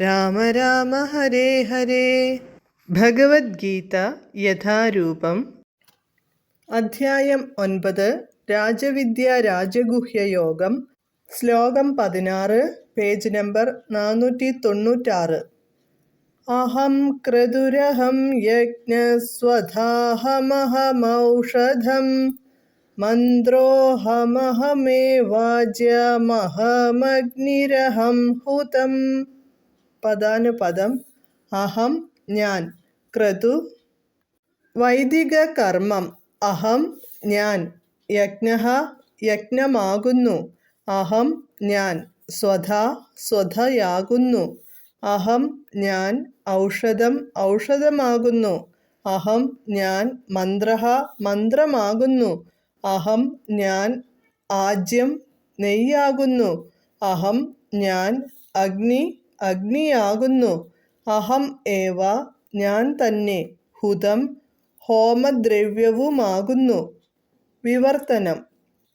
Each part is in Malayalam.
രാമ രാമ ഹരേ ഹരേ. ഭഗവത്ഗീത യഥാരൂപം. അധ്യായം ഒൻപത്. രാജവിദ്യ രാജഗുഹ്യയോഗം ശ്ലോകം പതിനാറ് പേജ് നമ്പർ നാനൂറ്റി തൊണ്ണൂറ്റാറ് അഹം ക്രതുരഹം യജ്ഞസ്വധാഹമഹമൗഷധം മന്ത്രോഹമഹമേവാജ്യമഹമഗ്നിരഹം ഹുതം. പദാനുപദം അഹം ഞാൻ. ക്രതു. വൈദിക കർമ്മം അഹം ഞാൻ. യജ്ഞ യജ്ഞമാകുന്നു. അഹം ഞാൻ. സ്വധ സ്വധയാകുന്നു. അഹം ഞാൻ ഔഷധം ഔഷധമാകുന്നു. അഹം ഞാൻ മന്ത്ര മന്ത്രമാകുന്നു. അഹം ഞാൻ ആജ്യം നെയ്യാകുന്നു. അഹം ഞാൻ അഗ്നി അഗ്നിയാകുന്നു. അഹം ഏവ ഞാൻ തന്നെ ഹുതം ഹോമദ്രവ്യവുമാകുന്നു. വിവർത്തനം.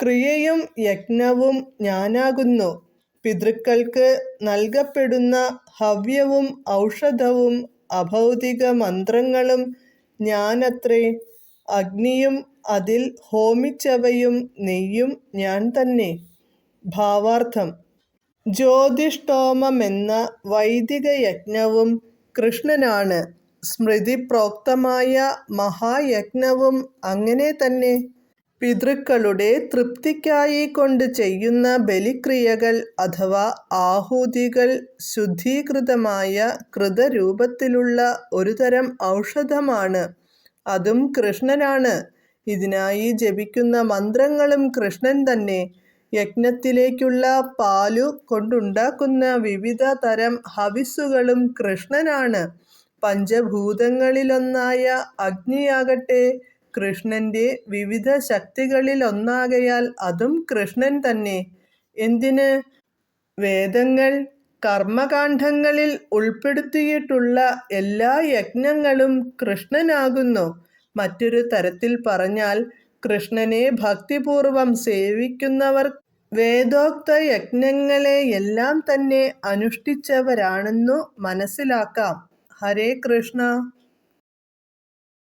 ക്രിയയും യജ്ഞവും ഞാനാകുന്നു. പിതൃക്കൾക്ക് നൽകപ്പെടുന്ന ഹവ്യവും ഔഷധവും അഭൗതിക മന്ത്രങ്ങളും ഞാനത്രേ. അഗ്നിയും അതിൽ ഹോമിച്ചവയും നെയ്യും ഞാൻ തന്നെ. ഭാവാർത്ഥം. ജ്യോതിഷ്ടോമമെന്ന വൈദിക യജ്ഞവും കൃഷ്ണനാണ് സ്മൃതി പ്രോക്തമായ മഹായജ്ഞവും അങ്ങനെ തന്നെ പിതൃക്കളുടെ തൃപ്തിക്കായി കൊണ്ട് ചെയ്യുന്ന ബലിക്രിയകൾ അഥവാ ആഹൂതികൾ ശുദ്ധീകൃതമായ കൃതരൂപത്തിലുള്ള ഒരുതരം ഔഷധമാണ്. അതും കൃഷ്ണനാണ്. ഇതിനായി ജപിക്കുന്ന മന്ത്രങ്ങളും കൃഷ്ണൻ തന്നെ. യജ്ഞത്തിലേക്കുള്ള പാലു കൊണ്ടുണ്ടാക്കുന്ന വിവിധ തരം ഹവിസുകളും കൃഷ്ണനാണ്. പഞ്ചഭൂതങ്ങളിലൊന്നായ അഗ്നിയാകട്ടെ കൃഷ്ണന്റെ വിവിധ ശക്തികളിൽ ശക്തികളിലൊന്നാകയാൽ അതും കൃഷ്ണൻ തന്നെ. എന്തിന്? വേദങ്ങൾ കർമ്മകാന്ഡങ്ങളിൽ ഉൾപ്പെടുത്തിയിട്ടുള്ള എല്ലാ യജ്ഞങ്ങളും കൃഷ്ണനാകുന്നു. മറ്റൊരു തരത്തിൽ പറഞ്ഞാൽ കൃഷ്ണനെ ഭക്തിപൂർവം സേവിക്കുന്നവർ വേദോക്ത യജ്ഞങ്ങളെയെല്ലാം തന്നെ അനുഷ്ഠിച്ചവരാണെന്നു മനസ്സിലാക്കാം. ഹരേ കൃഷ്ണ.